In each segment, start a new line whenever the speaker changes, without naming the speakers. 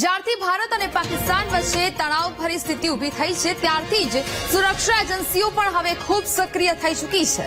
જ્યારથી ભારત અને પાકિસ્તાન વચ્ચે તણાવભરી સ્થિતિ ઊભી થઈ છે, ત્યારથી જ સુરક્ષા એજન્સીઓ પણ હવે ખૂબ સક્રિય થઈ ચૂકી છે.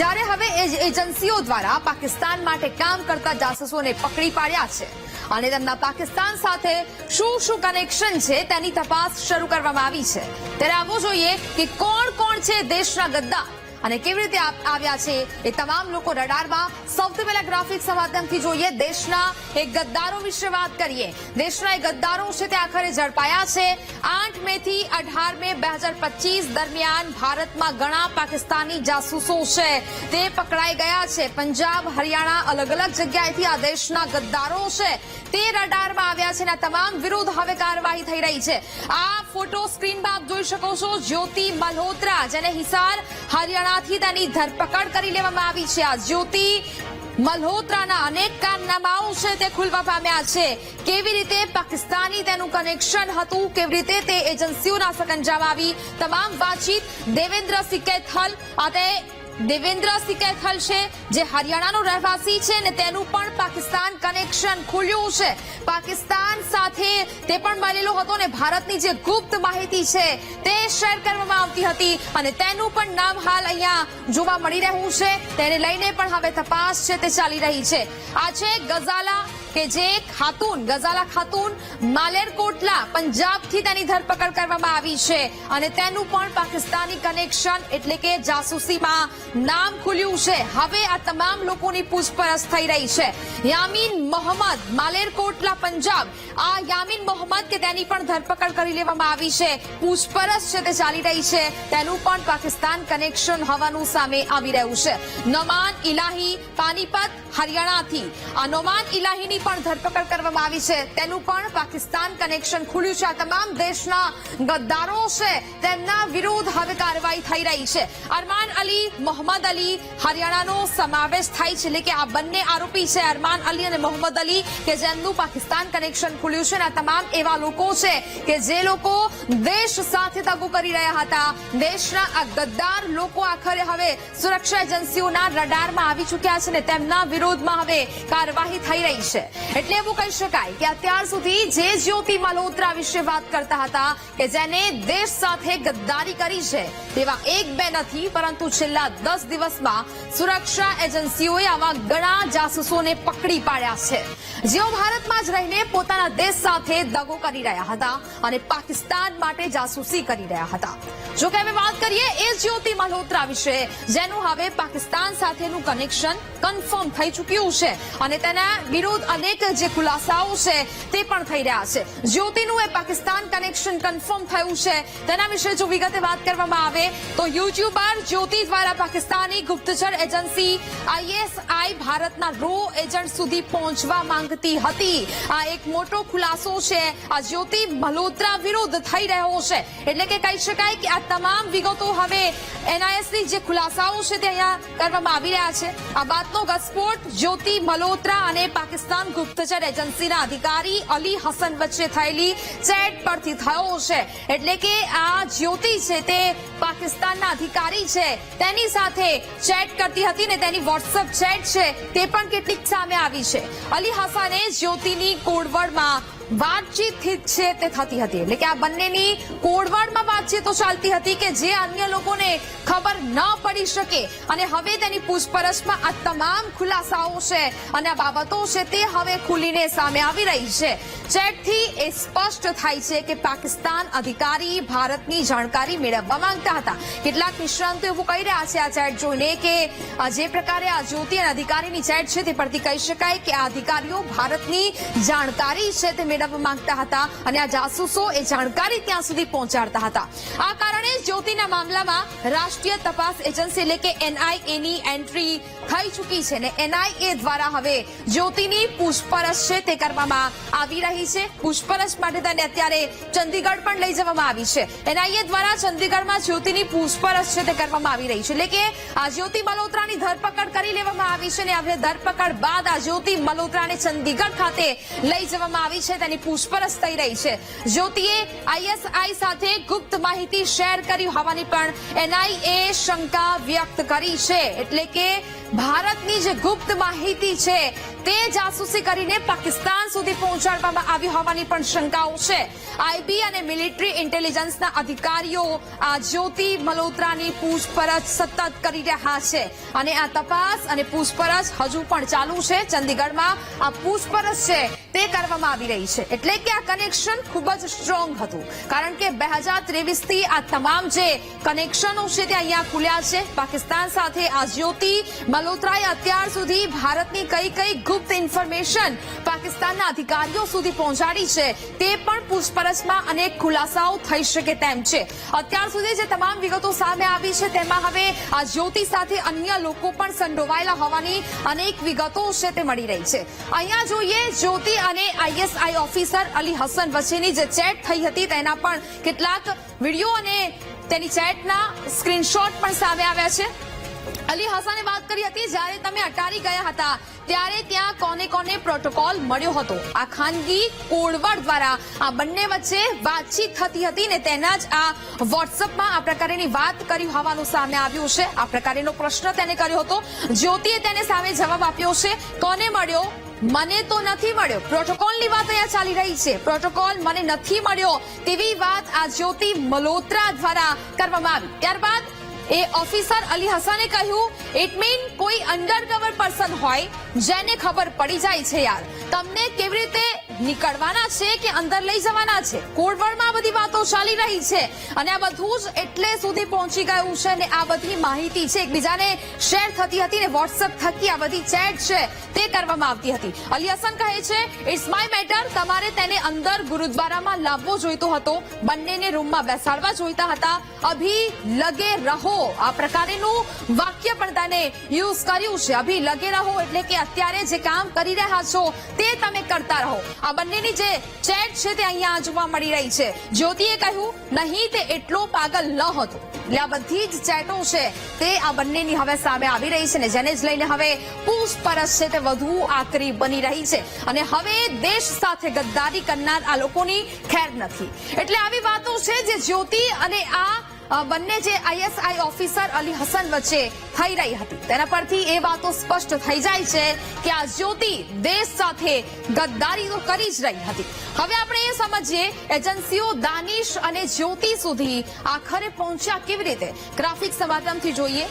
જ્યારે હવે એજન્સીઓ દ્વારા પાકિસ્તાન માટે કામ કરતા જાસૂસોને પકડી પાડ્યા છે. અને તેમના પાકિસ્તાન સાથે શું શું કનેક્શન છે તેની તપાસ શરૂ કરવામાં આવી છે. ત્યારે આવવું જોઈએ કે કોણ કોણ છે દેશના ગદ્દાર. અને કેવી રીતે આવ્યા છે એ તમામ લોકો રડારમાં સૌથી પહેલા ગ્રાફિક્સ માધ્યમથી જોઈએ. દેશના એ ગદ્દારો વિશે વાત કરીએ. દેશના એ ગદ્દારો છે તે આખરે ઝડપાયા છે. આઠ મે થી અઢાર મે બે હજાર પચીસ દરમિયાન ભારતમાં ઘણા પાકિસ્તાની જાસૂસો છે. તે પકડાઈ ગયા છે. પંજાબ, હરિયાણા અલગ અલગ જગ્યાએથી આ દેશના ગદ્દારો છે. તે રડારમાં આવ્યા છે અને તમામ વિરુદ્ધ હવે કાર્યવાહી થઈ રહી છે. આ ફોટો સ્ક્રીનમાં આપ જોઈ શકો છો જ્યોતિ મલ્હોત્રા, જેને હિસાર હરિયાણાથી તેની ધરપકડ કરી લેવામાં આવી છે. આ જ્યોતિ મલ્હોત્રાના અનેક કારનામાઓ છે તે ખુલવા પામ્યા છે. કેવી રીતે પાકિસ્તાની તેનું કનેક્શન હતું, કેવી રીતે તે એજન્સીઓના સકંજામાં આવી, તમામ વાતચીત દેવેન્દ્ર સિકેથલ અને દેવેન્દ્ર સિકેથલ છે, જે હરિયાણાનો રહેવાસી છે ને તેનું પણ પાકિસ્તાન કનેક્શન ખુલ્યું છે. પાકિસ્તાન સાથે તે પણ મળેલો હતો ને ભારતની જે ગુપ્ત માહિતી છે તે શેર કરવામાં આવતી હતી અને તેનું પણ નામ હાલ અહીંયા જોવા મળી રહ્યું છે. તેને લઈને પણ હવે તપાસ છે, તે ચાલી રહી છે. આ છે ગઝાલા કે જે ખાતુન, ગઝાલા ખાતુન માલેરકોટલા પંજાબથી તેની ધરપકડ કરવામાં આવી છે. અને તેનું પણ પાકિસ્તાની કનેક્શન એટલે કે જાસૂસીમાં નામ ખુલ્યું છે. હવે આ તમામ લોકોની પૂછપરછ થઈ રહી છે. યામીન મોહમ્મદ માલેરકોટલા પંજાબ. આ યામીન મોહમ્મદ કે તેની પણ ધરપકડ કરી લેવામાં આવી છે. પૂછપરછ છે તે ચાલી રહી છે. તેનું પણ પાકિસ્તાન કનેક્શન હોવાનું સામે આવી રહ્યું છે. નોમાન ઇલાહી, પાનીપત, હરિયાણાથી. આ નોમાન ઇલાહીની પણ ધરપકડ કરવામાં આવી છે. તેનું પણ પાકિસ્તાન કનેક્શન ખુલ્યું છે. આ તમામ દેશના ગદ્દારો છે, તેમના વિરુદ્ધ હવે કાર્યવાહી થઈ રહી છે. અરમાન અલી, મોહમ્મદ અલી હરિયાણાનો સમાવેશ થાય છે. એટલે કે આ બંને આરોપી છે, અરમાન અલી અને મોહમ્મદ અલી, કે જેમનું પાકિસ્તાન કનેક્શન ખુલ્યું છે. અને આ તમામ એવા લોકો છે કે જે લોકો દેશ સાથે તગુ કરી રહ્યા હતા. દેશના આ ગદ્દાર લોકો આખરે હવે સુરક્ષા એજન્સીઓના રડારમાં આવી ચૂક્યા છે ને તેમના વિરોધમાં હવે કાર્યવાહી થઈ રહી છે. એટલે એવું કહી શકાય કે અત્યાર સુધી જે જ્યોતિ મલ્હોત્રા વિશે વાત કરતા હતા કે જેને દેશ સાથે ગદ્દારી કરી છે, તેવા એક બે નથી, પરંતુ છેલ્લા દસ દિવસમાં સુરક્ષા એજન્સીઓએ આવા ઘણા જાસૂસોને પકડી પાડ્યા છે. જેઓ ભારતમાં જ રહીને પોતાના દેશ સાથે દગો કરી રહ્યા હતા અને પાકિસ્તાન માટે જાસૂસી કરી રહ્યા હતા. જો કે હવે વાત કરીએ એ જ્યોતિ મલ્હોત્રા વિશે, જેનું હવે પાકિસ્તાન સાથેનું કનેક્શન કન્ફર્મ થઈ ચૂક્યું છે. અને તેના વિરુદ્ધ અનેક જે ખુલાસાઓ છે તે પણ થઈ રહ્યા છે. જ્યોતિનું એ પાકિસ્તાન કનેક્શન કન્ફર્મ થયું છે. તેના વિશે જો વિગતે વાત કરવામાં આવે, તો યુટ્યુબર જ્યોતિ દ્વારા પાકિસ્તાની ગુપ્તચર એજન્સી આઈએસઆઈ ભારતના રો એજન્ટ સુધી પહોંચવા માંગતી હતી. આ એક મોટો ખુલાસો છે. આ જ્યોતિ મલ્હોત્રા વિરુદ્ધ થઈ રહ્યો છે. એટલે કે કહી શકાય કે આ તમામ વિગતો હવે એનઆઈએસની જે ખુલાસાઓ છે તે અહીંયા કરવામાં આવી રહ્યા છે. આ બાતનો ઘસફોટ જ્યોતિ મલ્હોત્રા અને પાકિસ્તાન ગુપ્તચર એજન્સીના અધિકારી અલી હસન વચ્ચે થયેલી ચેટ પરથી થયો છે. એટલે કે આ જ્યોતિ છે તે પાકિસ્તાનના અધિકારી છે. તેની સાથે ચેટ કરતી હતી ને તેની વોટ્સઅપ ચેટ છે તે પણ કેટલીક સામે આવી છે. અલી હસને જ્યોતિની કોડવર્ડમાં વાતચીત છે તે થતી હતી. એટલે કે આ બંનેની કોડવાડમાં વાતચીતો ચાલતી હતી કે જે અન્ય લોકોને ખબર ન પડી શકે. અને હવે તેની પૂછપરછમાં આ તમામ ખુલાસાઓ છે અને આ બાબતો છે તે હવે ખુલીને સામે આવી રહી છે. ચેટથી એ સ્પષ્ટ થાય છે કે પાકિસ્તાન અધિકારી ભારતની જાણકારી મેળવવા માંગતા હતા. કેટલાક નિષ્ણાંતો એવું કહી રહ્યા છે આ ચેટ જોઈને કે જે પ્રકારે આ જ્યોતિ અને અધિકારીની ચેટ છે તે પરથી કહી શકાય કે આ અધિકારીઓ ભારતની જાણકારી છે તે મેળવવા માંગતા હતા અને આ જાસૂસો એ જાણકારી ત્યાં સુધી પહોંચાડતા હતા. આ કારણે જ્યોતિના મામલામાં રાષ્ટ્રીય તપાસ એજન્સી એટલે કે એનઆઈએ ની એન્ટ્રી થઈ ચૂકી છે ને એનઆઈએ દ્વારા હવે જ્યોતિની પૂછપરછ છે તે કરવામાં આવી રહી છે. પૂછપરછ માટે તેને અત્યારે ચંદીગઢ પણ લઈ જવામાં આવી છે. એનઆઈએ દ્વારા ચંદીગઢમાં જ્યોતિની પૂછપરછ છે તે કરવામાં આવી રહી છે. એટલે કે આ જ્યોતિ મલ્હોત્રાની ધરપકડ કરી લેવામાં આવી છે અને હવે ધરપકડ બાદ આ જ્યોતિ મલ્હોત્રાને ચંદીગઢ ખાતે લઈ જવામાં આવી છે. તેની પૂછપરછ થઈ રહી છે. જ્યોતિએ આઈએસઆઈ સાથે ગુપ્ત માહિતી શેર કરી હોવાની પણ એનઆઈએ શંકા વ્યક્ત કરી છે. એટલે કે ભારતની જે ગુપ્ત માહિતી છે તે જાસૂસી કરીને પાકિસ્તાન સુધી પહોંચાડવામાં આવી હોવાની પણ શંકાઓ છે. આઈબી અને મિલિટરી ઇન્ટેલિજન્સના અધિકારીઓ આ જ્યોતિ મલ્હોત્રાની પૂછપરછ સતત કરી રહ્યા છે અને આ તપાસ અને પૂછપરછ હજુ પણ ચાલુ છે. ચંદીગઢમાં આ પૂછપરછ છે તે કરવામાં આવી રહી છે. એટલે કે આ કનેક્શન ખૂબ જ સ્ટ્રોંગ હતું. કારણ કે બે હજારથી આ તમામ જે કનેક્શનો છે તે અહીંયા ખુલ્યા છે. પાકિસ્તાન સાથે આ જ્યોતિ મલ્હોત્રાએ અત્યાર સુધી ભારતની કઈ કઈ ગુપ્ત ઇન્ફોર્મેશન પાકિસ્તાનના અધિકારીઓ સુધી પહોંચાડી છે તે પણ પૂછપરછમાં અનેક ખુલાસાઓ થઈ શકે તેમ છે. અત્યાર સુધી જે તમામ વિગતો સામે આવી છે તેમાં હવે આ જ્યોતિ સાથે અન્ય લોકો પણ સંડોવાયેલા હોવાની અનેક વિગતો છે તે મળી રહી છે. અહીંયા જોઈએ જ્યોતિ અને આઈએસઆઈ ઓફિસર અલી હસન વચ્ચેની જે ચેટ થઈ હતી તેના પણ કેટલાક વીડિયો અને તેની ચેટના સ્ક્રીનશોટ પણ સામે આવ્યા છે. અલી હસને વાત કરી હતી જ્યારે તમે અટારી ગયા હતા, ત્યારે ત્યાં કોને કોને પ્રોટોકોલ મળ્યો હતો? આ ખાનગી કોળવડ દ્વારા આ બંને વચ્ચે વાતચીત થતી હતી ને તેના જ આ વોટ્સઅપમાં આ પ્રકારેની વાત કરી હોવાનું સામે આવ્યું છે. આ પ્રકારેનો પ્રશ્ન તેને કર્યો હતો. જ્યોતિએ તેને સામે જવાબ આપ્યો છે, કોને મળ્યો? મને તો નથી મળ્યો. પ્રોટોકોલની વાત અહીંયા ચાલી રહી છે. પ્રોટોકોલ મને નથી મળ્યો. તેવી વાત આ જ્યોતિ મલ્હોત્રા દ્વારા કરવામાં આવી. ત્યારબાદ એ ઓફિસર અલી હસને કહ્યું ઇટ મીન કોઈ અંડરકવર પર્સન હોય જેને ખબર પડી જાય છે યાર. તમને કેવી રીતે નીકળવાના છે કે અંદર લઈ જવાના છે? કોડવર્ડમાં બધી વાતો ચાલી રહી છે. અને આ બધું જ એટલે સુધી પહોંચી ગયું છે અને આ બધી માહિતી છે. એકબીજાને શેર થતી હતી ને વોટ્સઅપ થકી આ બધી ચેટ છે તે કરવામાં આવતી હતી. અલી હસન કહે છે ઇટ્સ માય મેટર તમારે તેને અંદર ગુરુદ્વારામાં લાવવો જોઈતો હતો. બંનેને રૂમમાં બેસાડવા જોઈતા હતા. અભી લગે રહો. આ પ્રકારેનું વાક્ય પણ તેને યુઝ કર્યું છે. અભી લગે રહો એટલે કે અત્યારે જે કામ કરી રહ્યા છો તે તમે કરતા રહો. આ બંનેની જે ચેટ છે તે અહીંયા જોવા મળી રહી છે. જ્યોતિએ કહ્યું, નહીં તે એટલો પાગલ ન હતો. એટલે આ બધી જ ચેટો છે તે આ બંનેની હવે સામે આવી રહી છે ને જેને જ લઈને હવે પૂછપરછ છે તે વધુ આકરી બની રહી છે. અને હવે દેશ સાથે ગદ્દારી કરનાર આ લોકોની ખેર નથી. એટલે આવી વાતો છે જે જ્યોતિ અને આ બંને જે આઈએસઆઈ ઓફિસર અલી હસન વચ્ચે થઈ રહી હતી. તેના પરથી એ વાતો સ્પષ્ટ થઈ જાય છે કે આ જ્યોતિ દેશ સાથે ગદ્દારી તો કરી જ રહી હતી. હવે આપણે એ સમજીએ, એજન્સીઓ દાનિશ અને જ્યોતિ સુધી આખરે પહોંચ્યા કેવી રીતે? ગ્રાફિક માધ્યમથી જોઈએ.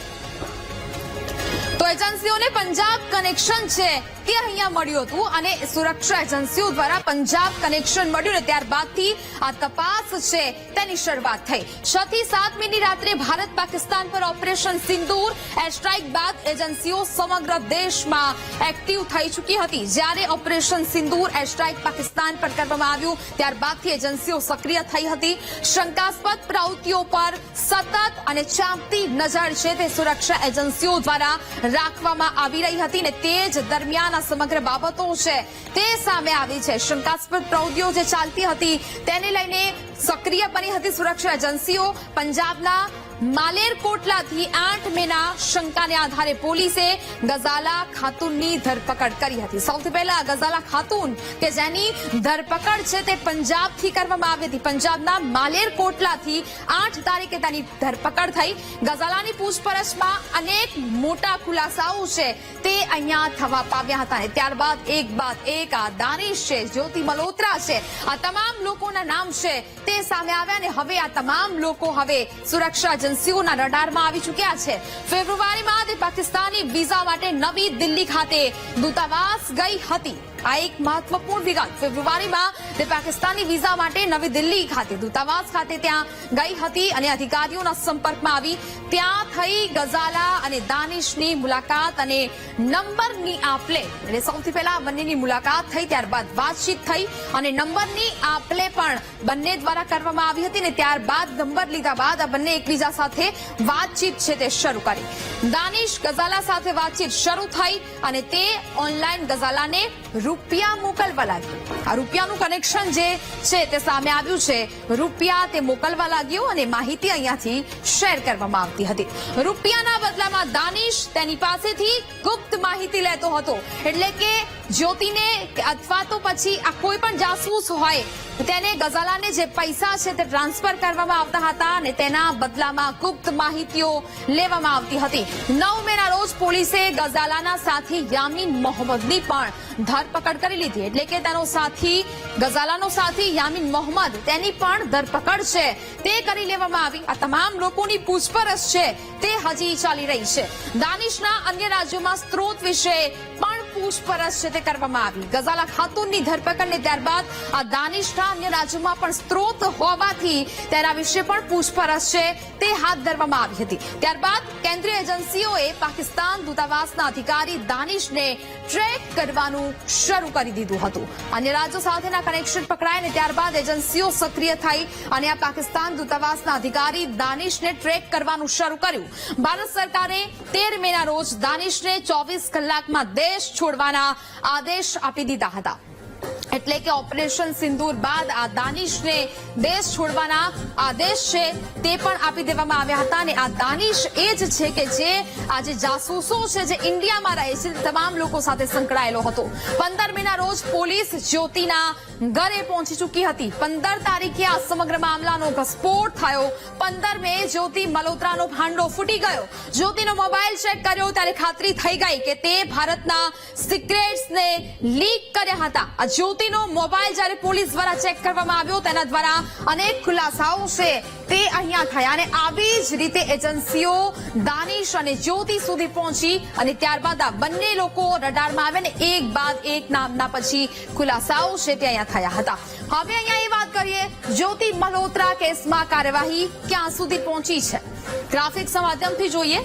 તો એજન્સીઓને પંજાબ કનેક્શન છે. તે અહીંયા મળ્યું હતું અને સુરક્ષા એજન્સીઓ દ્વારા પંજાબ કનેક્શન મળ્યું ને ત્યારબાદથી આ તપાસ છે તેની શરૂઆત થઈ. છ થી સાત મિની રાત્રે ભારત પાકિસ્તાન પર ઓપરેશન સિંદૂર એર સ્ટ્રાઇક બાદ એજન્સીઓ સમગ્ર દેશમાં એક્ટિવ થઈ ચૂકી હતી. જ્યારે ઓપરેશન સિંદૂર એરસ્ટ્રાઇક પાકિસ્તાન પર કરવામાં આવ્યું, ત્યારબાદથી એજન્સીઓ સક્રિય થઈ હતી. શંકાસ્પદ પ્રવૃત્તિઓ પર સતત અને ચાંપતી નજર છે તે સુરક્ષા એજન્સીઓ દ્વારા રાખવામાં આવી રહી હતી ને તે જ દરમિયાન આ સમગ્ર બાબતો છે તે સામે આવી છે. શંકાસ્પદ પ્રવૃત્તિઓ જે ચાલતી હતી, તેને લઈને સક્રિય બની હતી સુરક્ષા એજન્સીઓ. પંજાબના માલેરકોટલાથી આઠ મેના શંકાને આધારે પોલીસે ગઝાલા ખાતુનની ધરપકડ કરી હતી. સૌથી પહેલા ગઝાલા ખાતુન કે જેની ધરપકડ છે તે પંજાબથી કરવામાં આવી હતી. પંજાબના માલેરકોટલાથી આઠ તારીખે તેની ધરપકડ થઈ. ગઝાલાની પૂછપરછમાં અનેક મોટા ખુલાસાઓ છે તે અહીંયા થવા પામ્યા હતા અને ત્યારબાદ એક બાદ એક આ દાનિશ છે, જ્યોતિ મલોત્રા છે, આ તમામ લોકોના નામ છે તે સામે આવ્યા અને હવે આ તમામ લોકો હવે સુરક્ષા એજન્સીઓના રડારમાં આવી ચૂક્યા છે. ફેબ્રુઆરીમાં તે પાકિસ્તાની વિઝા માટે નવી દિલ્હી ખાતે દૂતાવાસ ગઈ હતી. આ એક મહત્વપૂર્ણ વિગત. ફેબ્રુઆરીમાં તે પાકિસ્તાની વિઝા માટે નવી દિલ્હી ખાતે દૂતાવાસ ખાતે ત્યાં ગઈ હતી અને અધિકારીઓના સંપર્કમાં આવી. ત્યાં થઈ ગઝાલા અને દાનિશની મુલાકાત અને નંબરની આપલે એટલે સૌથી પહેલા બંનેની મુલાકાત થઈ, ત્યારબાદ વાતચીત થઈ અને નંબરની આપલે પણ બંને દ્વારા કરવામાં આવી હતી અને ત્યારબાદ નંબર લીધા બાદ આ બંને એકબીજા સાથે વાતચીત છે તે શરૂ કરી. દાનિશ ગઝાલા સાથે વાતચીત શરૂ થઈ અને તે ઓનલાઈન ગઝાલાને રૂપિયા મોકલવા લાગ્યો. આ રૂપિયાનું કનેક્શન જે છે તે સામે આવ્યું છે. રૂપિયા તે મોકલવા લાગ્યો અને માહિતી અહીંયાથી શેર કરવામાં આવતી હતી. રૂપિયાના બદલામાં દાનિશ તેની પાસેથી ગુપ્ત માહિતી લેતો હતો. એટલે કે જ્યોતિને અથવા તો પછી આ કોઈ પણ જાસૂસ હોય, તેને ગઝાલાને જે પૈસા છે તે ટ્રાન્સફર કરવામાં આવતા હતા અને તેના બદલામાં ગુપ્ત માહિતીઓ લેવામાં આવતી હતી. નવ મેના રોજ પોલીસે ગઝાલાના સાથી યામીન મોહમ્મદની પણ ધરપકડ કરી લીધી. એટલે કે તેનો સાથી, ગઝાલાનો સાથી યામીન મોહમ્મદ તેની પણ ધરપકડ છે. તે કરી લેવામાં આવી. આ તમામ લોકોની પૂછપરછ છે. તે હજી ચાલી રહી છે. દાનિશના અન્ય રાજ્યોમાં સ્ત્રોત વિશે પણ પૂછપરછ છે તે કરવામાં આવી. ગઝાલા ખાતુનની ધરપકડ ને ત્યારબાદ આ દાનિષ્ઠા અન્ય રાજ્યોમાં પણ સ્ત્રોત હોવાથી તેના વિશે પણ પૂછપરછ છે તે હાથ ધરવામાં આવી હતી. ત્યારબાદ કેન્દ્રીય એજન્સીઓએ પાકિસ્તાન દૂતાવાસના અધિકારી દાનિશને ટ્રેક કરવાનું શરૂ કરી દીધું હતું. અન્ય રાજ્યો સાથેના કનેક્શન પકડાય ને ત્યારબાદ એજન્સીઓ સક્રિય થઈ અને આ પાકિસ્તાન દૂતાવાસના અધિકારી દાનિશને ટ્રેક કરવાનું શરૂ કર્યું. ભારત સરકારે તેર મેના રોજ દાનિશને ચોવીસ કલાકમાં દેશ છોડવાના આદેશ આપી દીધા હતા. એટલે કે ઓપરેશન સિંદૂર બાદ આ દાનિશને દેશ છોડવાના આદેશ છે, તે પણ આપી દેવામાં આવ્યા હતા અને આ દાનિશ એ જ છે કે જે આજે જાસૂસો છે જે ઇન્ડિયામાં રહે છે, તમામ લોકો સાથે સંકળાયેલો હતો. પંદર મેના રોજ પોલીસ જ્યોતિના ઘરે પહોંચી ચૂકી હતી. પંદર તારીખે આ સમગ્ર મામલાનો ઘસ્ફોટ થયો. પંદર મે જ્યોતિ મલોત્રાનો ભાંડો ફૂટી ગયો. જ્યોતિનો મોબાઈલ ચેક કર્યો, ત્યારે ખાતરી થઈ ગઈ કે તે ભારતના સિક્રેટ્સને લીક કર્યા હતા. આ જ્યોતિનો મોબાઈલ જ્યારે પોલીસ દ્વારા ચેક કરવામાં આવ્યો, તેના દ્વારા અનેક ખુલાસાઓ છે તે અહીંયા થયા. અને આવી જ રીતે એજન્સીઓ દાનિશ અને જ્યોતિ સુધી પહોંચી અને ત્યારબાદ આ બંને લોકો રડારમાં આવ્યા ને એક બાદ એક નામના પછી ખુલાસાઓ છે તે અહીંયા થયા હતા. હવે અહીંયા એ વાત કરીએ, જ્યોતિ મલ્હોત્રા કેસમાં કાર્યવાહી ક્યાં સુધી પહોંચી છે? ગ્રાફિક્સ માધ્યમથી જોઈએ.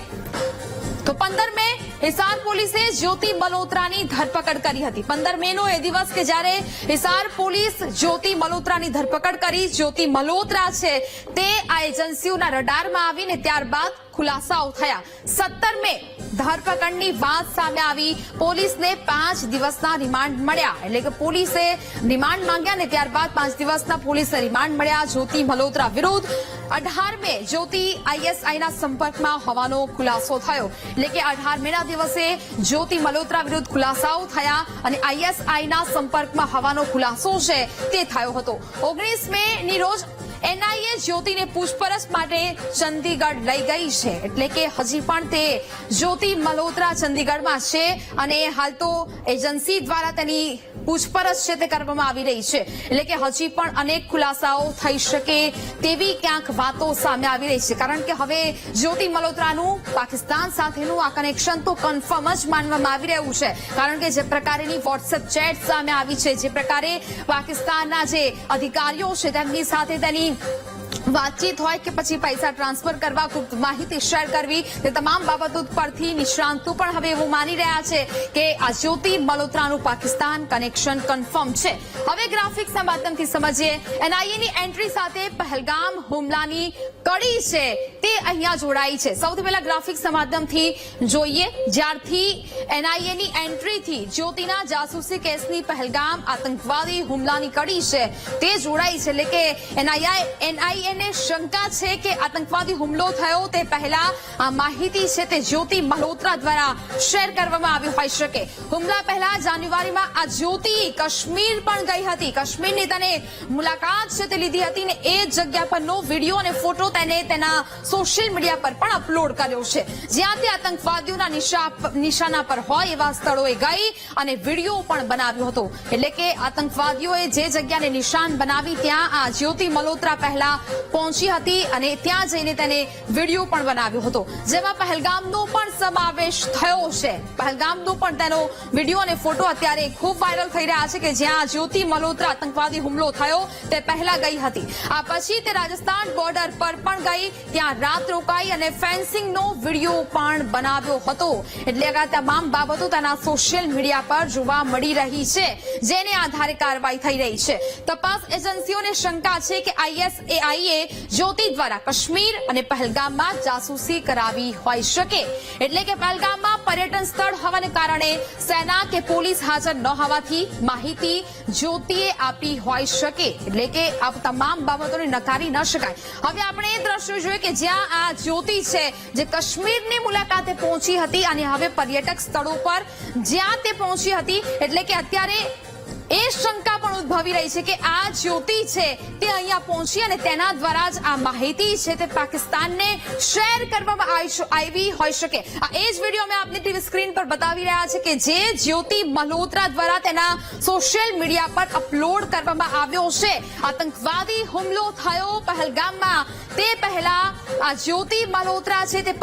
તો પંદર મે હિસાર પોલીસે જ્યોતિ મલ્હોત્રાની ધરપકડ કરી હતી પંદર મે નો એ દિવસ કે જ્યારે હિસાર પોલીસ જ્યોતિ મલોત્રાની ધરપકડ કરી જ્યોતિ મલોત્રા છે તે આ એજન્સીઓના રડારમાં આવીને ત્યારબાદ ખુલાસાઓ થયા સત્તર મે ધરપકડની વાત સામે આવી પોલીસને પાંચ દિવસના રિમાન્ડ મળ્યા એટલે કે પોલીસે રિમાન્ડ માંગ્યા ને ત્યારબાદ પાંચ દિવસના પોલીસે રિમાન્ડ મળ્યા જ્યોતિ મલોત્રા વિરુદ્ધ અઢાર મે જ્યોતિ આઈએસઆઈના સંપર્કમાં હોવાનો ખુલાસો થયો એટલે કે અઢાર મેના દિવસે જ્યોતિ મલોત્રા વિરુદ્ધ ખુલાસાઓ થયા અને આઈએસઆઈના સંપર્કમાં હવાનો ખુલાસો છે તે થયો હતો. ઓગણીસ મે ની રોજ એનઆઈએ જ્યોતિને પૂછપરછ માટે ચંદીગઢ લઈ ગઈ છે. એટલે કે હજી પણ તે જ્યોતિ મલોત્રા ચંદીગઢમાં છે અને હાલ તો એજન્સી દ્વારા તેની પૂછપરછ છે તે કરવામાં આવી રહી છે. એટલે કે હજી પણ અનેક ખુલાસાઓ થઈ શકે તેવી ક્યાંક વાતો સામે આવી રહી છે. કારણ કે હવે જ્યોતિ મલ્હોત્રાનું પાકિસ્તાન સાથેનું આ કનેક્શન તો કન્ફર્મ જ માનવામાં આવી રહ્યું છે. કારણ કે જે પ્રકારેની વોટ્સએપ ચેટ સામે આવી છે, જે પ્રકારે પાકિસ્તાનના જે અધિકારીઓ છે, તેમની સાથે તેની વાતચીત હોય કે પછી પૈસા ટ્રાન્સફર કરવા ગુપ્ત માહિતી શેર કરવી, તે તમામ બાબતો પરથી નિષ્ણાંતો પણ હવે એવું માની રહ્યા છે કે આ જ્યોતિ મલોત્રાનું પાકિસ્તાન કનેક્શન કન્ફર્મ છે. હવે ગ્રાફિક્સના માધ્યમથી સમજીએ એનઆઈએની એન્ટ્રી સાથે પહેલગામ હુમલાની કડી છે, તે અહીંયા જોડાઈ છે. સૌથી પહેલા ગ્રાફિક્સના માધ્યમથી જોઈએ, જ્યારથી એનઆઈએની એન્ટ્રીથી જ્યોતિના જાસૂસી કેસની પહેલગામ આતંકવાદી હુમલાની કડી છે, તે જોડાઈ છે. એટલે કે એનઆઈએ એનઆઈએને શંકા છે કે આતંકવાદી હુમલો થયો તે પહેલા આ માહિતી છે તે જ્યોતિ મલ્હોત્રા દ્વારા શેર કરવામાં આવી હોઈ શકે. હુમલા પહેલા જાન્યુઆરીમાં આ જ્યોતિ કાશ્મીર પણ ગઈ હતી. કાશ્મીરની તેને મુલાકાત છે તે લીધી હતી ને એ જગ્યા પરનો વીડિયો અને ફોટો તેને તેના સોશિયલ મીડિયા પર પણ અપલોડ કર્યો છે. જ્યાં તે આતંકવાદીઓના નિશાના પર હોય એવા સ્થળોએ ગઈ અને વીડિયો પણ બનાવ્યો હતો. એટલે કે આતંકવાદીઓએ જે જગ્યાને નિશાન બનાવી ત્યાં આ જ્યોતિ મલ્હોત્રા પહેલા પહોંચી હતી અને ત્યાં જઈને તેને વીડિયો પણ બનાવ્યો હતો. જેમાં પહેલગામનો પણ સમાવેશ થયો છે. પહેલગામનો પણ તેનો વીડિયો અને ફોટો અત્યારે ખૂબ વાયરલ થઈ રહ્યા છે કે જ્યાં જ્યોતિ મલોત્રા આતંકવાદી હુમલો થયો, તે પહેલા ગઈ હતી. આ પછી તે રાજસ્થાન બોર્ડર પર પણ ગઈ, ત્યાં રાત રોકાઈ અને ફેન્સિંગનો વીડિયો પણ બનાવ્યો હતો. એટલે આ તમામ બાબતો તેના સોશિયલ મીડિયા પર જોવા મળી રહી છે, જેને આધારે કાર્યવાહી થઈ રહી છે. તપાસ એજન્સીઓને શંકા છે કે આઈએસએઆઈએ જ્યોતિ દ્વારા કાશ્મીર અને પહેલગામમાં જાસૂસી કરાવી હોઈ શકે. એટલે કે પહેલગામમાં પર્યટન સ્થળ હોવાને કારણે સેના કે પોલીસ હાજર ન હોવાથી માહિતી જ્યોતિએ આપી હોઈ શકે. એટલે કે આ તમામ બાબતોને નકારી ન શકાય. હવે આપણે એ દ્રશ્યો જોઈએ કે જ્યાં આ જ્યોતિ છે, જે કાશ્મીરની મુલાકાતે પહોંચી હતી અને હવે પર્યટક સ્થળો પર જ્યાં તે પહોંચી હતી. એટલે કે અત્યારે એ શંકા પણ ઉદ્ભવી રહી છે કે આ જ્યોતિ છે તે અહીંયા પહોંચી અને તેના દ્વારા જ આ માહિતી છે તે પાકિસ્તાનને શેર કરવામાં આવી- હોઈ શકે. આ એ જ વીડિયો અમે આપની ટીવી સ્ક્રીન પર બતાવી રહ્યા છે કે જે જ્યોતિ મલ્હોત્રા દ્વારા તેના સોશિયલ મીડિયા પર અપલોડ કરવામાં આવ્યો છે. આતંકવાદી હુમલો થયો પહેલગામમાં. તે પહેલા આ જ્યોતિ મલ્હોત્રા છે તે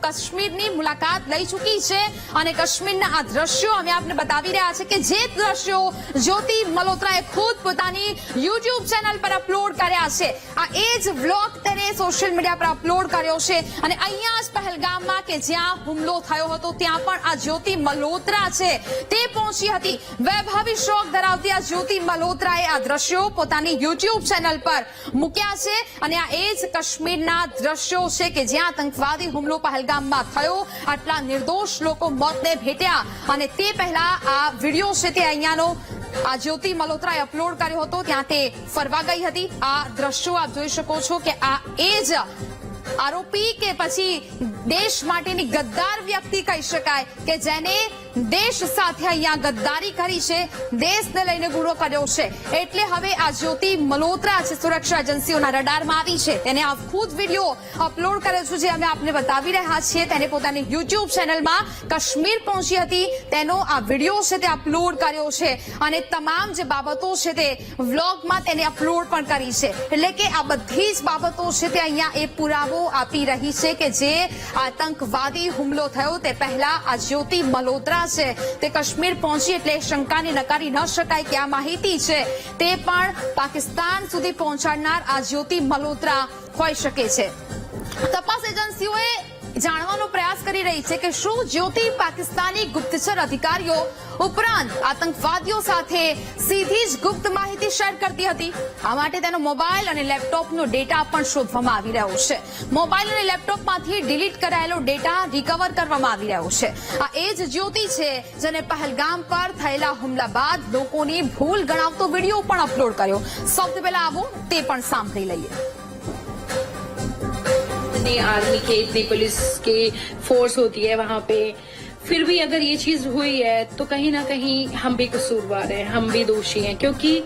કાશ્મીરની મુલાકાત લઈ ચૂકી છે. અને કાશ્મીરના આ દ્રશ્યો અમે આપને બતાવી રહ્યા છે કે જે દ્રશ્યો જ્યોતિ મલ્હોત્રાએ ખુદ પોતાની યુટ્યુબ ચેનલ પર અપલોડ કર્યા છે. આ એ જ વ્લોગ તેને સોશિયલ મીડિયા પર અપલોડ કર્યો છે. અને અહીંયા જ પહેલગામમાં કે જ્યાં હુમલો થયો હતો, ત્યાં પણ આ જ્યોતિ મલોત્રા છે. તે પહોંચી હતી. વૈભવી શોખ ધરાવતી આ જ્યોતિ મલ્હોત્રાએ આ દ્રશ્યો પોતાની યુટ્યુબ ચેનલ પર મૂક્યા છે. અને આ એ જ કાશ્મીરના દ્રશ્યો છે કે જ્યાં આતંકવાદી હુમલો પહેલગામમાં થયો. આટલા નિર્દોષ લોકો મોતને ભેટ્યા. અને તે પહેલા આ વીડિયો છે તે અહીંયાનો આ જ્યોતિ મલ્હોત્રાએ અપલોડ કર્યો હતો. ત્યાં તે ફરવા ગઈ હતી. આ દ્રશ્યો આપ જોઈ શકો છો કે આ એ જ આરોપી કે પછી દેશ માટેની ગદ્દાર વ્યક્તિ કહી શકાય કે જેને દેશ સાથે અહીંયા ગદ્દારી કરી છે. દેશને લઈને ગુનો કર્યો છે. એટલે હવે આ જ્યોતિ મલોત્રા છે, સુરક્ષા એજન્સીઓના રડારમાં આવી છે. તેને આ ખુદ વીડિયો અપલોડ કર્યો છે જે અમે આપને બતાવી રહ્યા છીએ. તેને પોતાની યુટ્યુબ ચેનલમાં કાશ્મીર પહોંચી હતી. તેનો આ વીડિયો છે તે અપલોડ કર્યો છે. અને તમામ જે બાબતો છે તે વ્લોગમાં તેને અપલોડ પણ કરી છે. એટલે કે આ બધી જ બાબતો છે તે અહીંયા એ પુરાવો આપી રહી છે કે જે આતંકવાદી હુમલો થયો તે પહેલા આ જ્યોતિ મલ્હોત્રા છે. તે કાશ્મીર પહોંચી એટલે શંકાને નકારી ન શકાય કે આ માહિતી છે. તે પણ પાકિસ્તાન સુધી પહોંચાડનાર આ જ્યોતિ મલ્હોત્રા હોઈ શકે છે. તપાસ એજન્સીઓએ જાણવાનો પ્રયાસ કરી રહી છે કે શું જ્યોતિ પાકિસ્તાની ગુપ્તચર અધિકારીઓ ઉપરાંત આતંકવાદીઓ સાથે સીધી જ ગુપ્ત માહિતી શેર કરતી હતી? આ માટે તેનો મોબાઈલ અને લેપટોપનો ડેટા પણ શોધવામાં આવી રહ્યો છે. મોબાઈલ અને લેપટોપમાંથી ડિલીટ કરાયેલો ડેટા રિકવર કરવામાં આવી રહ્યો છે. આ એ જ જ્યોતિ છે જેને પહેલગામ પર થયેલા હુમલા બાદ લોકોની ભૂલ ગણાવતો વીડિયો પણ અપલોડ કર્યો. સૌથી પહેલા આવો તે પણ સાંભળી લઈએ.
इतनी आर्मी के इतने पुलिस के फोर्स होती है वहाँ पे। फिर भी अगर ये चीज़ हुई है तो कहीं ना कहीं हम भी कसूरवार हैं हम भी दोषी हैं क्योंकि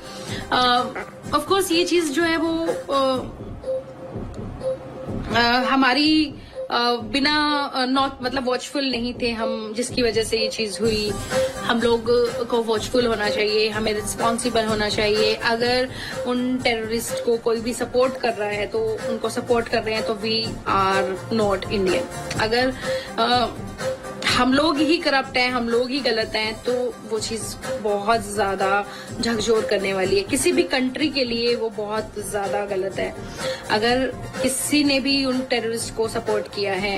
ऑफ़ कोर्स ये चीज़ जो है वो आ, आ, हमारी बिना नॉट मतलब वॉचफुल नहीं थे हम, जिसकी वजह से ये चीज़ हुई। हम लोग को वॉचफुल होना चाहिए, हमें रिस्पॉन्सिबल होना चाहिए। अगर उन टेररिस्ट को कोई भी सपोर्ट कर रहा है तो उनको सपोर्ट कर रहे हैं तो वी आर नॉट इंडियन अगर हम लोग ही करप्ट हैं, हम लोग ही गलत हैं तो वो चीज़ बहुत ज़्यादा झकझोर करने वाली है। किसी भी कंट्री के लिए वो बहुत ज़्यादा गलत है। अगर किसी ने भी उन टेररिस्ट को सपोर्ट किया है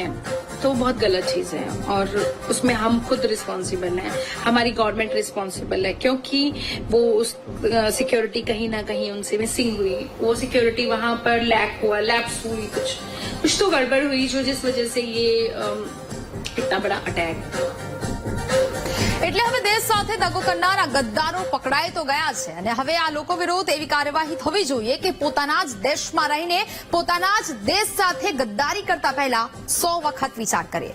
तो बहुत गलत चीज़ है और उसमें हम खुद रिस्पॉन्सिबल हैं, हमारी गवर्नमेंट रिस्पॉन्सिबल है, क्योंकि वो उस सिक्योरिटी कहीं ना कहीं उनसे मिसिंग हुई। वो सिक्योरिटी वहाँ पर लैक हुआ लैप्स हुई, कुछ कुछ तो गड़बड़ हुई, जो जिस वजह से ये अम, इतना बड़ा अटैक
એટલે હવે દેશ સાથે દગો કરનાર આ ગદ્દારો પકડાઈ તો ગયા છે અને હવે આ લોકો વિરુદ્ધ એવી કાર્યવાહી થવી જોઈએ કે પોતાના જ દેશમાં રહીને પોતાના જ દેશ સાથે ગદ્દારી કરતા પહેલા સો વખત વિચાર કરે